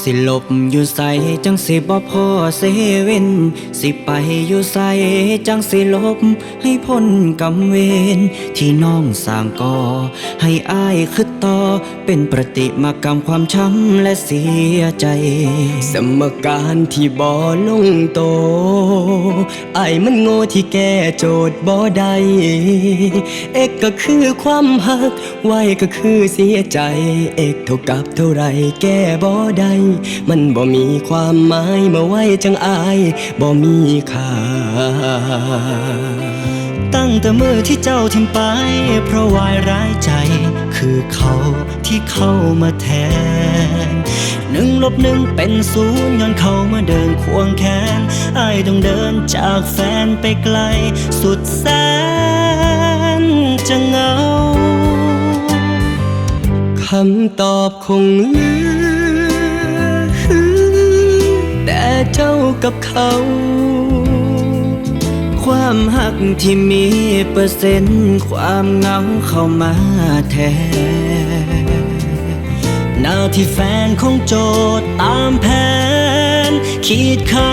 สิลบอยู่ใสจังสิบ่พอเซเว่นสิไปอยู่ใสจังสิลบ ให้พ้นกำเวรที่น้องสร้างก่อให้อายคือต่อเป็นประติมากรรมความช้ำและเสียใจ สมการที่บ่ลงโตไอ้ายมันโง่ที่แก้โจทย์บ่ได้เอกก็คือความหักไว้ก็คือเสียใจ เอกเท่ากับเท่าไรแก้บ่ได้มันบ่มีความหมายมาไว้จังอายบ่มีค่า ตั้งแต่มือที่เจ้าทิมไป เพราะวายร้ายใจ คือเขาที่เข้ามาแทนหนึ่งลบหนึ่งเป็นศูนย์ย้อนเขามาเดินควงแขนไอายต้องเดินจากแฟนไปไกล สุดแสนจะเงาคำตอบคงเหลือ เจ้ากับเขา ความหักที่มีเปอร์เซ็นต์ความเหงาเข้ามาแทนหน้าที่แฟนของโจทย์ตามแผน ขีดขา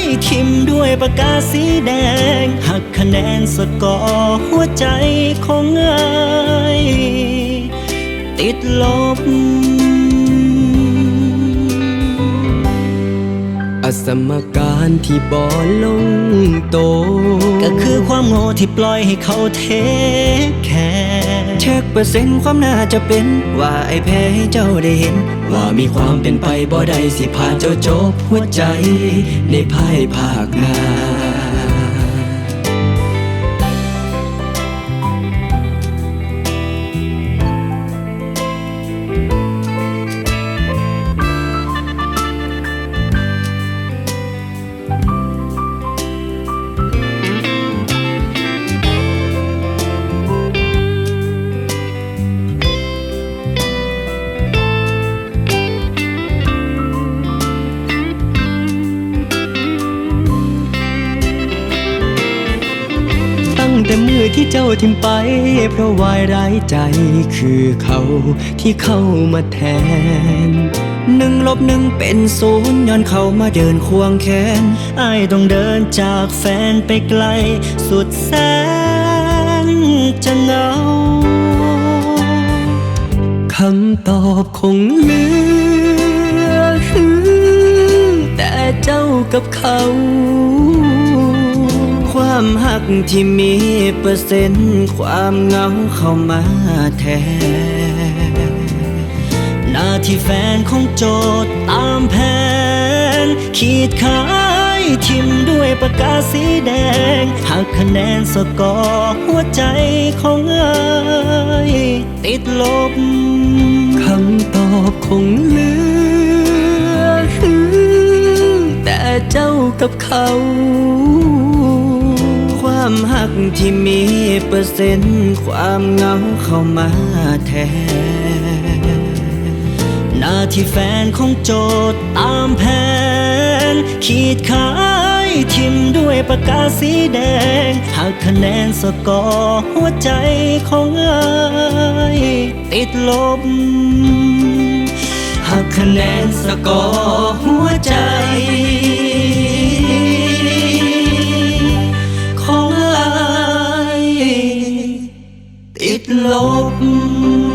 ยทิมด้วยปากกาสีแดง หักคะแนนสกอร์หัวใจของเอยติดลบ อสมการที่บ่ลงโต ก็คือความโง่ที่ปล่อยให้เขาเทคแค่เช็คเปอร์เซ็นต์ความน่าจะเป็น ว่าไอ้แพ้ให้เจ้าได้เห็น ว่ามีความเป็นไปบ่ได้สิพาเจ้าจบหัวใจ ในภายภาคหน้า แต่มือที่เจ้าทิมไป เพราะวายร้ายใจคือเขาที่เข้ามาแทนหนึ่งลบหนึ่งเป็นศูนย์ย้อนเขามาเดินควงแขนไอายต้องเดินจากแฟนไปไกล สุดแสนจะเหงาคำตอบคงเหลือ แต่เจ้ากับเขา ความหักที่มีเปอร์เซ็นต์ความเหงาเข้ามาแทนหน้าที่แฟนของโจทย์ตามแผน ขีดขายทิมด้วยปากกาสีแดงหักคะแนนสกอร์หัวใจของเอยติดลบคำตอบคงเหลือ แต่เจ้ากับเขา ที่มีเปอร์เซ็นต์ความเหงาเข้ามาแทนหน้าที่แฟนของโจทย์ตามแผน ขีดขายทิมด้วยปากกาสีแดงหักคะแนนสกอร์หัวใจของเอติดลบหักคะแนนสกอร์หัวใจ it lopen.